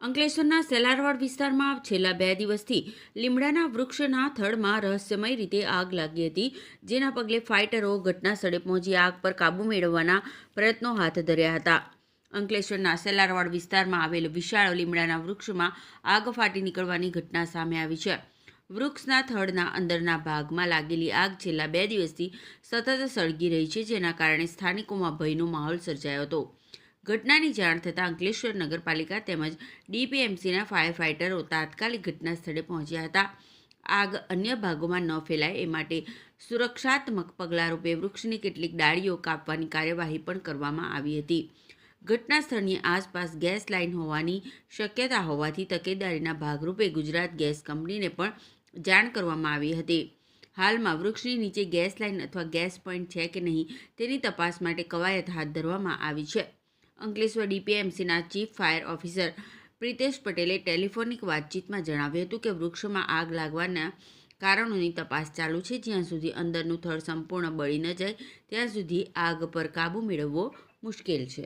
અંકલેશ્વરના સેલારવાડ વિસ્તારમાં છેલ્લા બે દિવસથી લીમડાના વૃક્ષના થડમાં રહસ્યમય રીતે આગ લાગી હતી, જેના પગલે ફાઇટરો ઘટના સ્થળે પહોંચી આગ પર કાબૂ મેળવવાના પ્રયત્નો હાથ ધર્યા હતા. અંકલેશ્વરના સેલારવાડ વિસ્તારમાં આવેલ વિશાળ લીમડાના વૃક્ષમાં આગ ફાટી નીકળવાની ઘટના સામે આવી છે. વૃક્ષના થડના અંદરના ભાગમાં લાગેલી આગ છેલ્લા બે દિવસથી સતત સળગી રહી છે, જેના કારણે સ્થાનિકોમાં ભયનો માહોલ સર્જાયો હતો. ઘટનાની જાણ થતાં અંકલેશ્વર નગરપાલિકા તેમજ ડીપીએમસીના ફાયર ફાઇટરો તાત્કાલિક ઘટના સ્થળે પહોંચ્યા હતા. આગ અન્ય ભાગોમાં ન ફેલાય એ માટે સુરક્ષાત્મક પગલાં રૂપે વૃક્ષની કેટલીક ડાળીઓ કાપવાની કાર્યવાહી પણ કરવામાં આવી હતી. ઘટના સ્થળની આસપાસ ગેસ લાઇન હોવાની શક્યતા હોવાથી તકેદારીના ભાગરૂપે ગુજરાત ગેસ કંપનીને પણ જાણ કરવામાં આવી હતી. હાલમાં વૃક્ષની નીચે ગેસ લાઇન અથવા ગેસ પોઈન્ટ છે કે નહીં તેની તપાસ માટે કવાયત હાથ ધરવામાં આવી છે. અંકલેશ્વર ડીપીએમસીના ચીફ ફાયર ઓફિસર પ્રિતેશ પટેલે ટેલિફોનિક વાતચીતમાં જણાવ્યું હતું કે વૃક્ષમાં આગ લાગવાના કારણોની તપાસ ચાલુ છે. જ્યાં સુધી અંદરનું થળ સંપૂર્ણ બળી ન જાય, ત્યાં સુધી આગ પર કાબૂ મેળવવો મુશ્કેલ છે.